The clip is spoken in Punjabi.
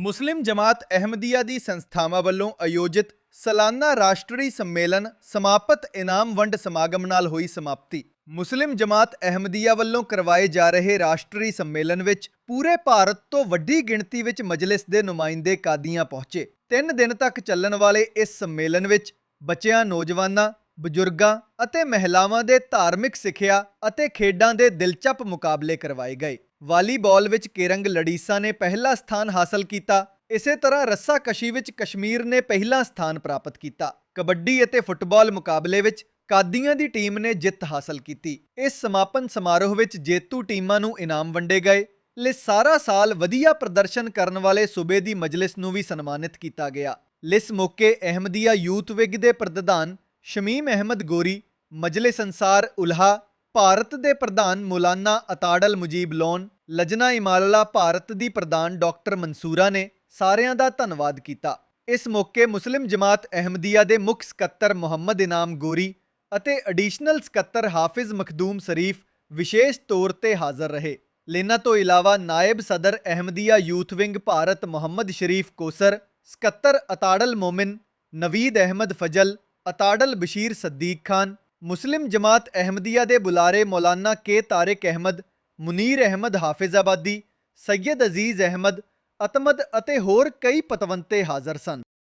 ਮੁਸਲਿਮ ਜਮਾਤ ਅਹਿਮਦੀਆ ਦੀ ਸੰਸਥਾਵਾਂ ਵੱਲੋਂ ਆਯੋਜਿਤ ਸਾਲਾਨਾ ਰਾਸ਼ਟਰੀ ਸੰਮੇਲਨ ਸਮਾਪਤ ਇਨਾਮ ਵੰਡ ਸਮਾਗਮ ਨਾਲ ਹੋਈ ਸਮਾਪਤੀ। ਮੁਸਲਿਮ ਜਮਾਤ ਅਹਿਮਦੀਆ ਵੱਲੋਂ ਕਰਵਾਏ ਜਾ ਰਹੇ ਰਾਸ਼ਟਰੀ ਸੰਮੇਲਨ ਵਿੱਚ ਪੂਰੇ ਭਾਰਤ ਤੋਂ ਵੱਡੀ ਗਿਣਤੀ ਵਿੱਚ ਮਜਲਿਸ ਦੇ ਨੁਮਾਇੰਦੇ ਕਾਦੀਆਂ ਪਹੁੰਚੇ। ਤਿੰਨ ਦਿਨ ਤੱਕ ਚੱਲਣ ਵਾਲੇ ਇਸ ਸੰਮੇਲਨ ਵਿੱਚ ਬੱਚਿਆਂ, ਨੌਜਵਾਨਾਂ, ਬਜ਼ੁਰਗਾਂ ਅਤੇ ਮਹਿਲਾਵਾਂ ਦੇ ਧਾਰਮਿਕ ਸਿੱਖਿਆ ਅਤੇ ਖੇਡਾਂ ਦੇ ਦਿਲਚਸਪ ਮੁਕਾਬਲੇ ਕਰਵਾਏ ਗਏ। ਵਾਲੀਬਾਲ ਵਿੱਚ ਕੇਰੰਗ ਲੜੀਸਾ ਨੇ ਪਹਿਲਾ ਸਥਾਨ ਹਾਸਲ ਕੀਤਾ। ਇਸੇ ਤਰ੍ਹਾਂ ਰੱਸਾਕਸ਼ੀ ਵਿੱਚ ਕਸ਼ਮੀਰ ਨੇ ਪਹਿਲਾ ਸਥਾਨ ਪ੍ਰਾਪਤ ਕੀਤਾ। ਕਬੱਡੀ ਅਤੇ ਫੁੱਟਬਾਲ ਮੁਕਾਬਲੇ ਵਿੱਚ ਕਾਦੀਆਂ ਦੀ ਟੀਮ ਨੇ ਜਿੱਤ ਹਾਸਲ ਕੀਤੀ। ਇਸ ਸਮਾਪਨ ਸਮਾਰੋਹ ਵਿੱਚ ਜੇਤੂ ਟੀਮਾਂ ਨੂੰ ਇਨਾਮ ਵੰਡੇ ਗਏ। ਲਈ ਸਾਰਾ ਸਾਲ ਵਧੀਆ ਪ੍ਰਦਰਸ਼ਨ ਕਰਨ ਵਾਲੇ ਸੂਬੇ ਦੀ ਮਜਲਿਸ ਨੂੰ ਵੀ ਸਨਮਾਨਿਤ ਕੀਤਾ ਗਿਆ। ਲਿਸ ਮੌਕੇ ਅਹਿਮਦੀਆ ਯੂਥ ਵਿਗ ਦੇ ਪ੍ਰਧਾਨ ਸ਼ਮੀਮ ਅਹਿਮਦ ਗੋਰੀ, ਮਜਲਿਸ ਸੰਸਾਰ ਉਲਹਾ ਭਾਰਤ ਦੇ ਪ੍ਰਧਾਨ ਮੌਲਾਨਾ ਅਤਾੜਲ ਮੁਜੀਬ ਲੋਨ, ਲਜਨਾ ਇਮਾਲਲਾ ਭਾਰਤ ਦੀ ਪ੍ਰਧਾਨ ਡਾਕਟਰ ਮਨਸੂਰਾ ਨੇ ਸਾਰਿਆਂ ਦਾ ਧੰਨਵਾਦ ਕੀਤਾ। ਇਸ ਮੌਕੇ ਮੁਸਲਿਮ ਜਮਾਤ ਅਹਿਮਦੀਆ ਦੇ ਮੁੱਖ ਸਕੱਤਰ ਮੁਹੰਮਦ ਇਨਾਮ ਗੋਰੀ ਅਤੇ ਐਡੀਸ਼ਨਲ ਸਕੱਤਰ ਹਾਫਿਜ਼ ਮਖਦੂਮ ਸ਼ਰੀਫ ਵਿਸ਼ੇਸ਼ ਤੌਰ ਤੇ ਹਾਜ਼ਰ ਰਹੇ। ਲੈਨਾ ਤੋਂ ਇਲਾਵਾ ਨਾਇਬ ਸਦਰ ਅਹਿਮਦੀਆ ਯੂਥ ਵਿੰਗ ਭਾਰਤ ਮੁਹੰਮਦ ਸ਼ਰੀਫ ਕੋਸਰ, ਸਕੱਤਰ ਅਤਾੜਲ ਮੋਮਿਨ, ਨਵੀਦ ਅਹਿਮਦ ਫਜਲ, ਅਤਾੜਲ ਬਸ਼ੀਰ ਸਦੀਕ ਖਾਨ ਮੁਸਲਿਮ ਜਮਾਤ ਅਹਿਮਦੀਆ ਦੇ ਬੁਲਾਰੇ ਮੌਲਾਨਾ ਕੇ ਤਾਰਿਕ ਅਹਿਮਦ, ਮੁਨੀਰ ਅਹਿਮਦ ਹਾਫਿਜ਼ਾਬਾਦੀ, ਸੈਯਦ ਅਜ਼ੀਜ਼ ਅਹਿਮਦ, ਅਤਮਦ ਅਤੇ ਹੋਰ ਕਈ ਪਤਵੰਤੇ ਹਾਜ਼ਰ ਸਨ।